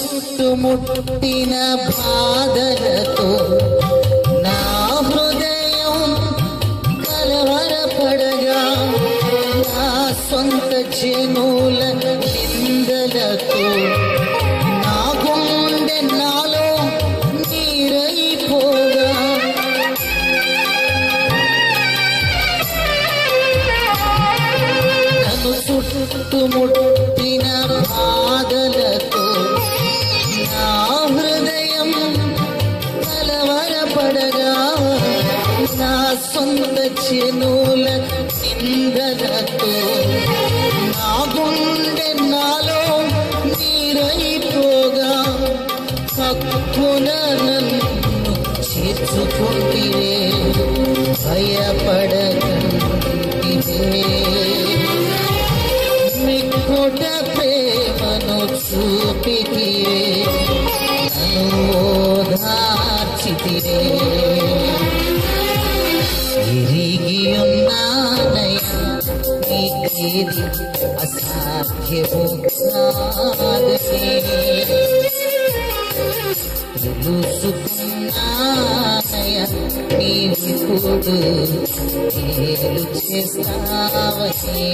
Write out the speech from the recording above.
చుట్టుముట్టిన బాధలతో నా హృదయం కలవరపడగా నా సొంత జనుల నిందలతో నా గుండె నాలో నీరైపోగా నన్ను చుట్టుముట్టిన బాధలతో నా సొంత చెనుల నిందలతో నా గుండె నాలో నీరైపోగా సత్తున నన్ను చేర్చుకుంటివే. భయపడకంటివే. మిక్కుట ప్రేమను చూపితివే. నన్ను ఓదార్చితివే. నీకేది అసాధ్యము కాదని తెలుసుకున్నానయ్యా నీవిప్పుడు మేలు చేస్తావని